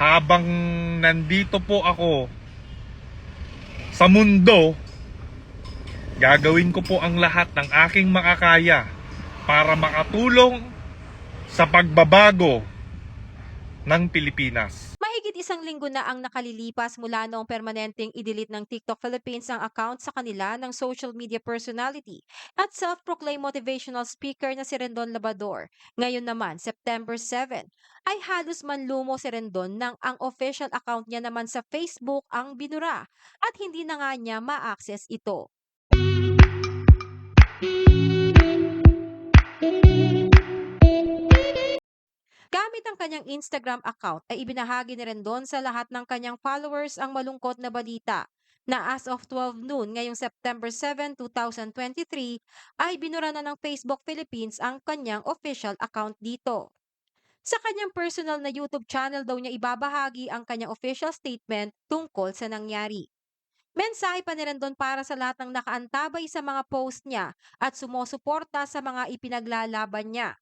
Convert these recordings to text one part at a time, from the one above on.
habang nandito po ako sa mundo, gagawin ko po ang lahat ng aking makakaya para makatulong sa pagbabago ng Pilipinas. Isang linggo na ang nakalilipas mula noong permanenteng i-delete ng TikTok Philippines ang account sa kanila ng social media personality at self-proclaimed motivational speaker na si Rendon Labador. Ngayon naman, September 7, ay halos manlumo si Rendon nang ang official account niya naman sa Facebook ang binura at hindi na nga niya ma-access ito. Ang kanyang Instagram account ay ibinahagi ni Rendon sa lahat ng kanyang followers ang malungkot na balita na as of 12 noon ngayong September 7, 2023 ay binura na ng Facebook Philippines ang kanyang official account dito. Sa kanyang personal na YouTube channel daw niya ibabahagi ang kanyang official statement tungkol sa nangyari. Mensahe pa ni Rendon para sa lahat ng nakaantabay sa mga post niya at sumusuporta sa mga ipinaglalaban niya.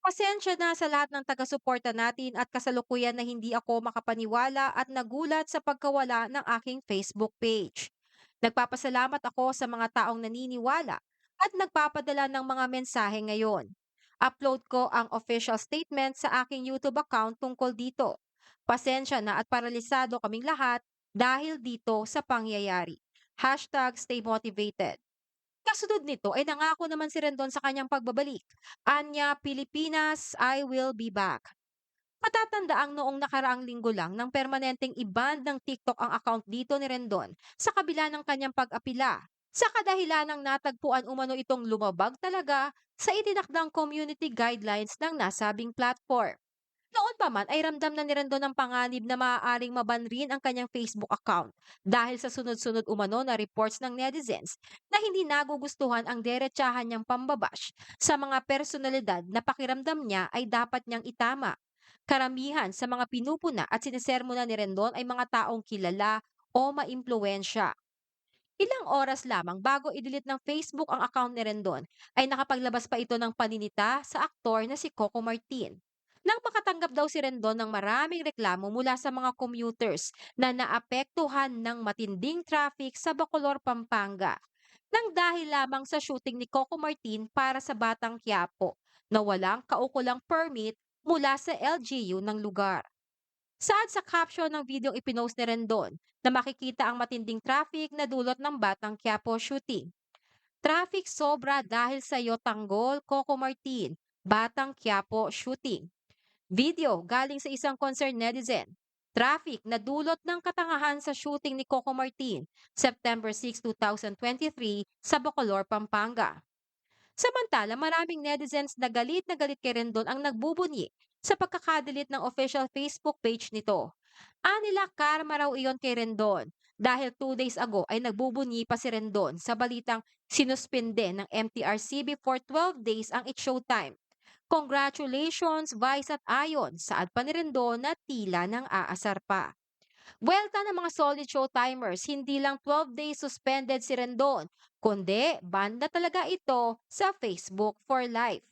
Pasensya na sa lahat ng taga-suporta natin at kasalukuyan na hindi ako makapaniwala at nagulat sa pagkawala ng aking Facebook page. Nagpapasalamat ako sa mga taong naniniwala at nagpapadala ng mga mensahe ngayon. Upload ko ang official statement sa aking YouTube account tungkol dito. Pasensya na at paralisado kaming lahat dahil dito sa pangyayari. Hashtag stay motivated. Kasunod nito ay nangako naman si Rendon sa kanyang pagbabalik. Anya, Pilipinas, I will be back. Matatandaang noong nakaraang linggo lang nang permanenteng i-ban ng TikTok ang account dito ni Rendon sa kabila ng kanyang pag-apila. Sa kadahilan ng natagpuan umano itong lumabag talaga sa itinakdang community guidelines ng nasabing platform. Noon pa man ay ramdam na ni Rendon ang panganib na maaaring maban rin ang kanyang Facebook account dahil sa sunod-sunod umano na reports ng netizens na hindi nagugustuhan ang derechahan niyang pambabash sa mga personalidad na pakiramdam niya ay dapat niyang itama. Karamihan sa mga pinupuna at sinisermona ni Rendon ay mga taong kilala o maimpluwensya. Ilang oras lamang bago i-delete ng Facebook ang account ni Rendon ay nakapaglabas pa ito ng paninita sa aktor na si Coco Martin. Nang makatanggap daw si Rendon ng maraming reklamo mula sa mga commuters na naapektuhan ng matinding traffic sa Bacolor, Pampanga. Nang dahil lamang sa shooting ni Coco Martin para sa Batang Quiapo na walang kaukulang permit mula sa LGU ng lugar. Saad sa caption ng video ipinost ni Rendon na makikita ang matinding traffic na dulot ng Batang Quiapo shooting. Traffic sobra dahil sa iyo tanggol Coco Martin, Batang Quiapo shooting. Video galing sa isang concerned netizen. Traffic na dulot ng katangahan sa shooting ni Coco Martin, September 6, 2023 sa Bacolor, Pampanga. Samantala, maraming netizens na galit na galit kay Rendon ang nagbubunyi sa pagkakadelit ng official Facebook page nito. Anila karma raw iyon kay Rendon dahil two days ago ay nagbubunyi pa si Rendon sa balitang sinuspinde ng MTRCB for 12 days ang It's Showtime. Congratulations, Vice at Ayon, saad pa ni Rendon na tila ng aasar pa. Welta ng mga solid showtimers, hindi lang 12 days suspended si Rendon, kundi ban na talaga ito sa Facebook for life.